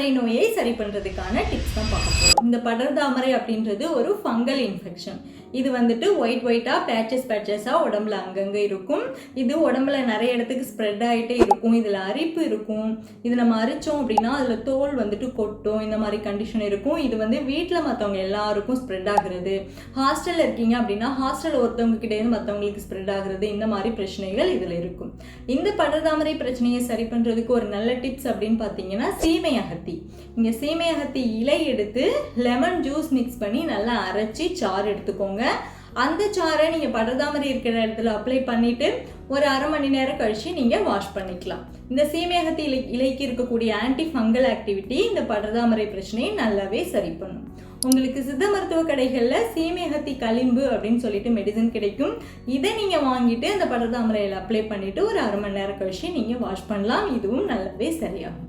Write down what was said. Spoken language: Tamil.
படர்தாமரை நோயை சரி பண்ணுறதுக்கான டிப்ஸ் தான் பார்க்க போகிறோம் இந்த படர்தாமரை அப்படின்றது ஒரு ஃபங்கல் இன்ஃபெக்ஷன் இது வந்துட்டு ஒயிட் ஒயிட்டாக பேச்சஸ் பேச்சஸாக உடம்புல அங்கங்கே இருக்கும். இது உடம்புல நிறைய இடத்துக்கு ஸ்ப்ரெட் ஆகிட்டே இருக்கும். இதில் அரிப்பு இருக்கும். இது நம்ம அரிச்சோம் அப்படின்னா அதில் தோல் வந்துட்டு கொட்டும். இந்த மாதிரி கண்டிஷன் இருக்கும். இது வந்து வீட்டில் மற்றவங்க எல்லாருக்கும் ஸ்ப்ரெட் ஆகுறது. ஹாஸ்டலில் இருக்கீங்க அப்படின்னா ஹாஸ்டல் ஒருத்தவங்க கிட்டேருந்து மற்றவங்களுக்கு ஸ்ப்ரெட் ஆகுறது. இந்த மாதிரி பிரச்சனைகள் இதில் இருக்கும். இந்த படர்தாமரை பிரச்சனையை சரி பண்ணுறதுக்கு ஒரு நல்ல டிப்ஸ் அப்படின்னு பார்த்தீங்கன்னா சீமை அகத்தி. இங்கே சீமை அகத்தி இலை எடுத்து லெமன் ஜூஸ் மிக்ஸ் பண்ணி நல்லா அரைச்சி சாறு எடுத்துக்கோங்க. அந்த சாரை நீங்கள் படர்தாமரை இருக்கிற இடத்துல அப்ளை பண்ணிவிட்டு ஒரு அரை மணி நேரம் கழித்து நீங்கள் வாஷ் பண்ணிக்கலாம். இந்த சீமேகத்தை இலை இலைக்கு இருக்கக்கூடிய ஆன்டி ஃபங்கல் ஆக்டிவிட்டி இந்த படர்தாமரை பிரச்சனையை நல்லாவே சரி பண்ணும். உங்களுக்கு சித்த மருத்துவ கடைகளில் சீமேகத்தி களிம்பு அப்படின்னு சொல்லிட்டு மெடிசன் கிடைக்கும். இதை நீங்கள் வாங்கிட்டு அந்த படர்தாமரையில் அப்ளை பண்ணிவிட்டு ஒரு அரை மணி நேரம் கழிச்சு நீங்கள் வாஷ் பண்ணலாம். இதுவும் நல்லாவே சரியாகும்.